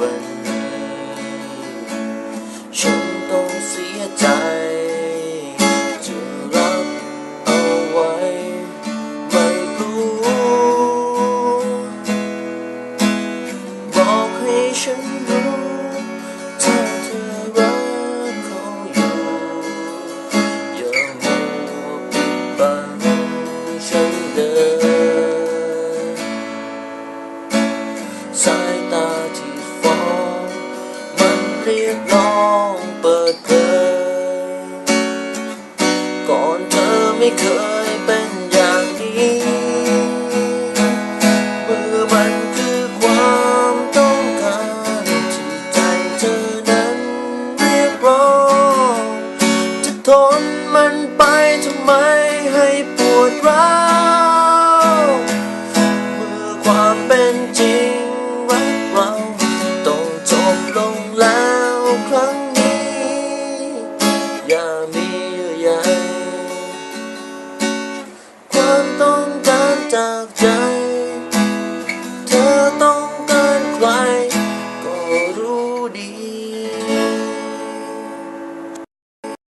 วัน ฉันต้องเสียใจ จะรับเอาไว้ ไม่รู้ บอกให้ฉันรู้ รียกร้องเปิดเผยก่อนเธอไม่เคยเป็นอย่างนี้เมื่อมันคือความต้องการที่ใจเธอนั้นเรียกร้องจะทนมันไปทำไมให้ปวดร้าวากจัง